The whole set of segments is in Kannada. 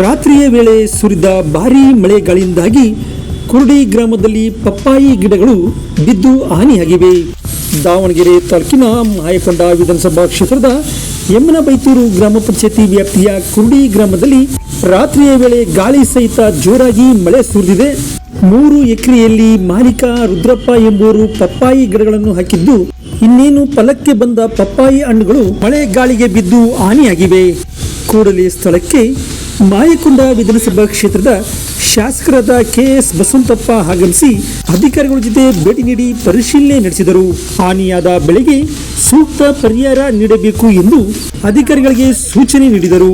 ರಾತ್ರಿಯ ವೇಳೆ ಸುರಿದ ಭಾರೀ ಮಳೆಗಾಳಿಯಿಂದಾಗಿ ಕುರುಡಿ ಗ್ರಾಮದಲ್ಲಿ ಪಪ್ಪಾಯಿ ಗಿಡಗಳು ಬಿದ್ದು ಹಾನಿಯಾಗಿವೆ. ದಾವಣಗೆರೆ ತಾಲೂಕಿನ ಮಾಯಕೊಂಡ ವಿಧಾನಸಭಾ ಕ್ಷೇತ್ರದ ಯಮನಬೈತೂರು ಗ್ರಾಮ ಪಂಚಾಯತಿ ವ್ಯಾಪ್ತಿಯ ಕುರುಡಿ ಗ್ರಾಮದಲ್ಲಿ ರಾತ್ರಿಯ ವೇಳೆ ಗಾಳಿ ಸಹಿತ ಜೋರಾಗಿ ಮಳೆ ಸುರಿದಿದೆ. ಮೂರು ಎಕರೆಯಲ್ಲಿ ಮಾಲೀಕ ರುದ್ರಪ್ಪ ಎಂಬುವರು ಪಪ್ಪಾಯಿ ಗಿಡಗಳನ್ನು ಹಾಕಿದ್ದು, ಇನ್ನೇನು ಫಲಕ್ಕೆ ಬಂದ ಪಪ್ಪಾಯಿ ಹಣ್ಣುಗಳು ಮಳೆ ಗಾಳಿಗೆ ಬಿದ್ದು ಹಾನಿಯಾಗಿವೆ. ಕೂಡಲೇ ಸ್ಥಳಕ್ಕೆ ಮಾಯಕೊಂಡ ವಿಧಾನಸಭಾ ಕ್ಷೇತ್ರದ ಶಾಸಕರಾದ ಕೆಎಸ್ ಬಸವಂತಪ್ಪ ಆಗಮಿಸಿ ಅಧಿಕಾರಿಗಳ ಜೊತೆ ಭೇಟಿ ನೀಡಿ ಪರಿಶೀಲನೆ ನಡೆಸಿದರು. ಹಾನಿಯಾದ ಬೆಳೆಗೆ ಸೂಕ್ತ ಪರಿಹಾರ ನೀಡಬೇಕು ಎಂದು ಅಧಿಕಾರಿಗಳಿಗೆ ಸೂಚನೆ ನೀಡಿದರು.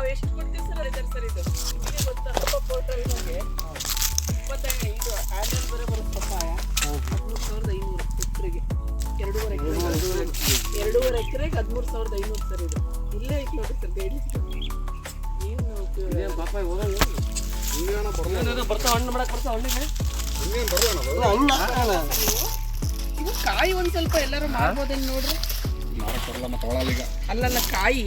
ನಾವು ಎಷ್ಟು ಕೊಡ್ತೀವಿ ಸರ್ ರೈತರು ಸರ್ ಇದು. ಇಲ್ಲಿ ಗೊತ್ತಾ ಹಬ್ಬ ಪೋರ್ಟಲ್ ನಮಗೆ ಇಪ್ಪತ್ತೈದು ಇದು ಆ್ಯನ್ಯಲ್ ಬೇರೆ ಬರುತ್ತೆ ಪಪ್ಪಾಯ. ಹದಿಮೂರು ಸಾವಿರದ ಐನೂರು ಎಕರೆಗೆ. ಎರಡೂವರೆ ಎಕರೆ ಎರಡೂವರೆ ಎಕರೆಗೆ ಹದಿಮೂರು ಸಾವಿರದ ಐನೂರು ಸರ್ ಇದು. ಇಲ್ಲೇ ಐತೆ ನೋಡಿ ಸರ್ ಗೈಡ್ ಏನು ಪಾಪ ಹೋಗಲ್ಲ ಬರ್ತಾವ ಹಣ್ಣು ಮಾಡಕ್ಕೆ ಬರ್ತಾವ ಹಣ್ಣಿಗೆ? ಹಿಂಗೇನು ಬರೋಣ ಅಲ್ಲ ಹಣ್ಣು ಇದು ಕಾಯಿ ಒಂದು ಸ್ವಲ್ಪ ಎಲ್ಲರೂ ಮಾಡ್ಬೋದೇನು ನೋಡ್ರಿ? ಮಾರಕ್ಕೆ ಬರಲ್ಲ ಮತ್ತೆ ಒಳಲ್ಲ ಈಗ. ಅಲ್ಲಲ್ಲ ಕಾಯಿ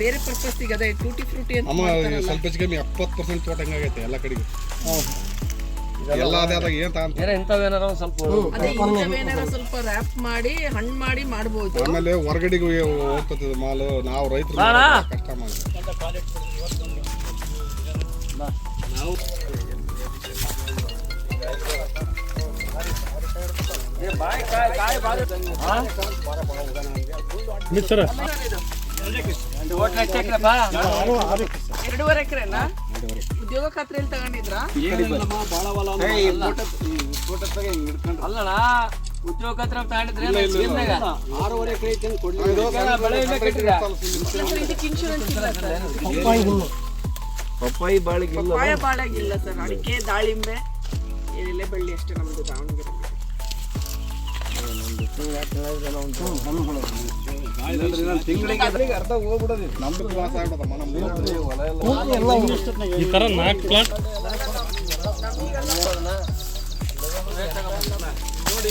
ಬೇರೆ ಪರ್ಪಸ್ಸಿಗೆ ಅದೇ ಟೂಟಿ ಫ್ರೂಟಿ ಅಂತ ಮಾಡ್ತಾರಲ್ಲ. ಸ್ವಲ್ಪ ಹೆಚ್ಚು ಕಮ್ಮಿ ಎಪ್ಪತ್ತು ಪರ್ಸೆಂಟ್ ತೋಟ ಹಂಗಾಗೈತೆ ಎಲ್ಲ ಕಡೆಗೆ. ಎಲ್ಲ ಅದೇ ಅದಾಗ ಏನು ತಗೊಂತ ಬೇರೆ ಇಂಥವೇನಾರ ಒಂದು ಸ್ವಲ್ಪ ಅದೇ ಇಂಥವೇನಾರ ಸ್ವಲ್ಪ ರ್ಯಾಪ್ ಮಾಡಿ ಹಣ್ಣು ಮಾಡಿ ಮಾಡ್ಬೋದು. ಆಮೇಲೆ ಹೊರಗಡೆಗೆ ಹೋಗ್ತದೆ ಮಾಲು. ನಾವು ರೈತರು. ಕಷ್ಟ ಮಾಡಿ. ಎರಡೂವರೆ ಎಕರೆನಾ? ಉದ್ಯೋಗ ಖಾತ್ರಿಯಲ್ಲಿ ತಗೊಂಡಿದ್ರಾ? ಅಲ್ಲಣ್ಣ ಉದ್ಯೋಗ ಹತ್ರ ತಗೊಂಡಿದ್ರೆ ಆರೂವರೆ ಎಕರೆ ಪಪ್ಪಾಯಿ ಬಾಳೆಗಿಲ್ಲ. Papaya ಬಾಳಾಗಿಲ್ಲ sir. ಅಡಿಕೆ ದಾಳಿಂಬೆ ಎಲೆ ಬಳ್ಳಿ ಅಷ್ಟೇ ನಮ್ದು ದಾವಣಗೆರೆ. ಅರ್ಧ ಹೋಗ್ಬಿಡೋದು ನಮ್ದು ಲಾಸ್ ಆಗ್ಬಿಡದಮ್ಮ ನಮ್ಮ ನೋಡಿ